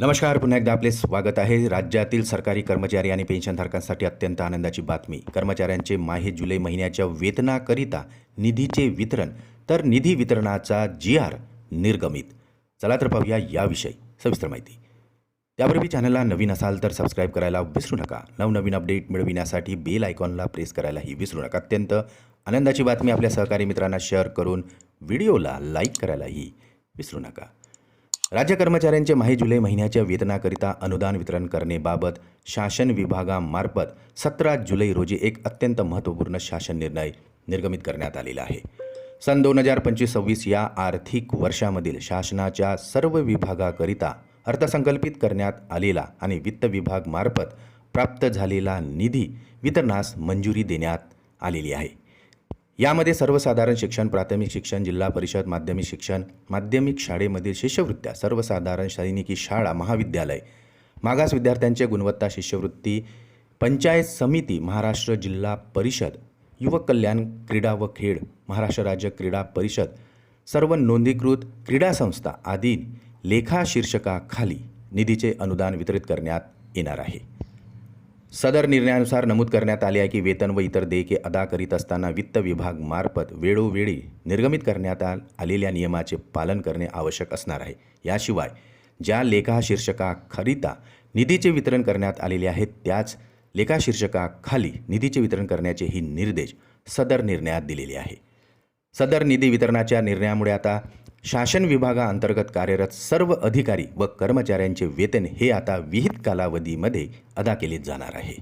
नमस्कार पुन्हा एकदा आपले स्वागत आहे. राज्यातील सरकारी कर्मचारी आणि पेन्शनधारकांसाठी अत्यंत आनंदाची बातमी. कर्मचाऱ्यांचे माहे जुलै महिन्याच्या वेतनाकरिता निधीचे वितरण तर निधी वितरणाचा जी आर निर्गमित. चला तर पाहूया याविषयी सविस्तर माहिती. त्यापूर्वी चॅनलला नवीन असाल तर सबस्क्राईब करायला विसरू नका. नवनवीन अपडेट मिळविण्यासाठी बेल आयकॉनला प्रेस करायलाही विसरू नका. अत्यंत आनंदाची बातमी आपल्या सहकारी मित्रांना शेअर करून व्हिडिओला लाईक करायलाही विसरू नका. राज्य कर्मचाऱ्यांचे माही जुलै महिन्याच्या वेतनाकरिता अनुदान वितरण करण्याबाबत शासन विभागामार्फत सतरा जुलै रोजी एक अत्यंत महत्त्वपूर्ण शासन निर्णय निर्गमित करण्यात आलेला आहे. सन दोन हजार पंचवीस सव्वीस या आर्थिक वर्षामधील शासनाच्या सर्व विभागाकरिता अर्थसंकल्पित करण्यात आलेला आणि वित्त विभागमार्फत प्राप्त झालेला निधी वितरणास मंजुरी देण्यात आलेली आहे. यामध्ये सर्वसाधारण शिक्षण प्राथमिक शिक्षण जिल्हा परिषद माध्यमिक शिक्षण माध्यमिक शाळेमधील शिष्यवृत्त्या सर्वसाधारण सैनिकी शाळा महाविद्यालय. मागास विद्यार्थ्यांचे गुणवत्ता शिष्यवृत्ती पंचायत समिती महाराष्ट्र जिल्हा परिषद युवक कल्याण क्रीडा व खेळ महाराष्ट्र राज्य क्रीडा परिषद सर्व नोंदीकृत क्रीडा संस्था आदी लेखा शीर्षकाखाली निधीचे अनुदान वितरित करण्यात येणार आहे. सदर निर्णयानुसार नमूद करण्यात आले आहे की वेतन व इतर देयके अदा करीत असताना वित्त विभाग मार्फत वेळोवेळी निर्गमित करण्यात आलेल्या नियमाचे पालन करणे आवश्यक असणार आहे. याशिवाय ज्या लेखाशीर्षकाकरिता निधीचे वितरण करण्यात आलेले आहेत त्याच लेखा शीर्षकाखाली निधीचे वितरण करण्याचेही निर्देश सदर निर्णयात दिलेले आहे. सदर निधी वितरणाच्या निर्णयामुळे आता शासन विभागाअंतर्गत कार्यरत सर्व अधिकारी व कर्मचाऱ्यांचे वेतन हे आता विहित कालावधीमध्ये अदा केले जाणार आहे.